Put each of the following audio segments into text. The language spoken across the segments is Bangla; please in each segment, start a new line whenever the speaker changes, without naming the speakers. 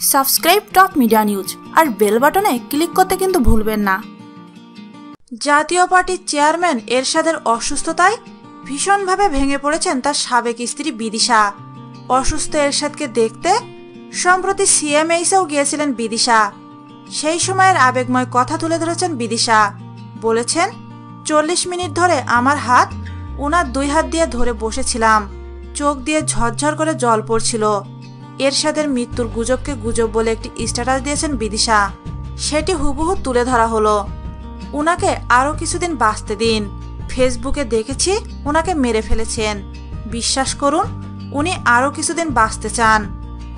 সাবস্ক্রাইব টপ মিডিয়া নিউজ আর বেল বাটনে ক্লিক করতে কিন্তু ভুলবেন না। জাতীয় পার্টির চেয়ারম্যান এরশাদের অসুস্থতায় ভীষণভাবে ভেঙে পড়েছেন তার সাবেক স্ত্রী বিদিশা। অসুস্থ এরশাদকে দেখতে সম্প্রতি সিএমএইসেও গিয়েছিলেন বিদিশা। সেই সময়ের আবেগময় কথা তুলে ধরেছেন বিদিশা। বলেছেন, চল্লিশ মিনিট ধরে আমার হাত ওনার দুই হাত দিয়ে ধরে বসেছিলাম। চোখ দিয়ে ঝরঝর করে জল পড়ছিল। এরশাদের মৃত্যুর গুজবকে গুজব বলে একটি স্ট্যাটাস দিয়েছেন বিদিশা। সেটি হুবহু তুলে ধরা হলো। উনাকে আরও কিছুদিন বাঁচতে দিন। ফেসবুকে দেখেছি ওনাকে মেরে ফেলেছেন। বিশ্বাস করুন, উনি আরও কিছুদিন বাঁচতে চান।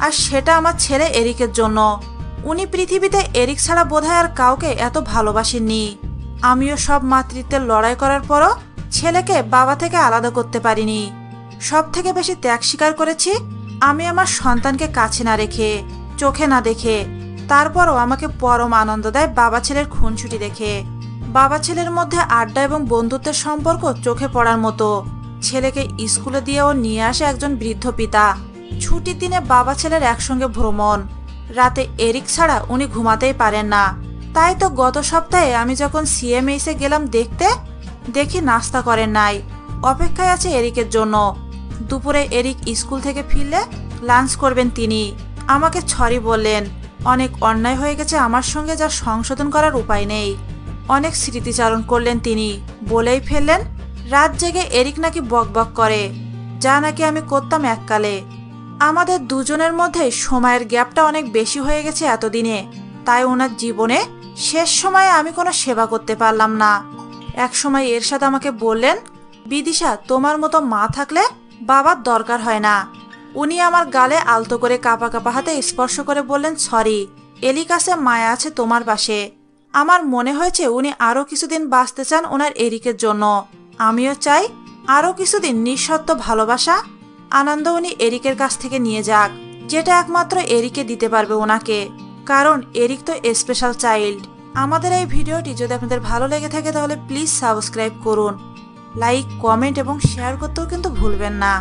আর সেটা আমার ছেলে এরিকের জন্য। উনি পৃথিবীতে এরিক ছাড়া বোধহয় আর কাউকে এত ভালোবাসেননি। আমিও সব মাতৃত্বের লড়াই করার পরও ছেলেকে বাবা থেকে আলাদা করতে পারিনি। সব থেকে বেশি ত্যাগ স্বীকার করেছি আমি আমার সন্তানকে কাছে না রেখে, চোখে না দেখে, তারপরও আমাকে পরম আনন্দ দেয় বাবা ছেলের খুনছুটি দেখে। বাবা ছেলের মধ্যে আড্ডা এবং বন্ধুত্বের সম্পর্ক চোখে পড়ার মতো। ছেলেকে স্কুলে দিয়েও নিয়ে আসে একজন বৃদ্ধ পিতা। ছুটির দিনে বাবা ছেলের একসঙ্গে ভ্রমণ। রাতে এরিক ছাড়া উনি ঘুমাতেই পারেন না। তাই তো গত সপ্তাহে আমি যখন সিএমএইসে গেলাম দেখতে, দেখি নাস্তা করেন নাই। অপেক্ষায় আছে এরিকের জন্য। দুপুরে এরিক স্কুল থেকে ফিরলে লাঞ্চ করবেন তিনি। আমাকে ছরি বললেন, অনেক অন্যায় হয়ে গেছে আমার সঙ্গে যা সংশোধন করার উপায় নেই। অনেক স্মৃতিচারণ করলেন তিনি। বলেই ফেললেন, রাত জেগে এরিক নাকি বকবক করে, যা নাকি আমি করতাম এককালে। আমাদের দুজনের মধ্যে সময়ের গ্যাপটা অনেক বেশি হয়ে গেছে এতদিনে, তাই ওনার জীবনে শেষ সময়ে আমি কোনো সেবা করতে পারলাম না। এক সময় এরশাদ আমাকে বললেন, বিদিশা, তোমার মতো মা থাকলে বাবার দরকার হয় না। উনি আমার গালে আলতো করে কাপা কাপা হাতে স্পর্শ করে বললেন, সরি এলি কাছে মায়া আছে তোমার পাশে। আমার মনে হয়েছে উনি আরও কিছুদিন বাঁচতে চান ওনার এরিকের জন্য। আমিও চাই আরও কিছুদিন নিঃশর্ত ভালোবাসা, আনন্দ উনি এরিকের কাছ থেকে নিয়ে যাক, যেটা একমাত্র এরিকে দিতে পারবে ওনাকে। কারণ এরিক তো স্পেশাল চাইল্ড আমাদের এই ভিডিওটি যদি আপনাদের ভালো লেগে থাকে তাহলে প্লিজ সাবস্ক্রাইব করুন। লাইক কমেন্ট এবং শেয়ার করতেও কিন্তু ভুলবেন না।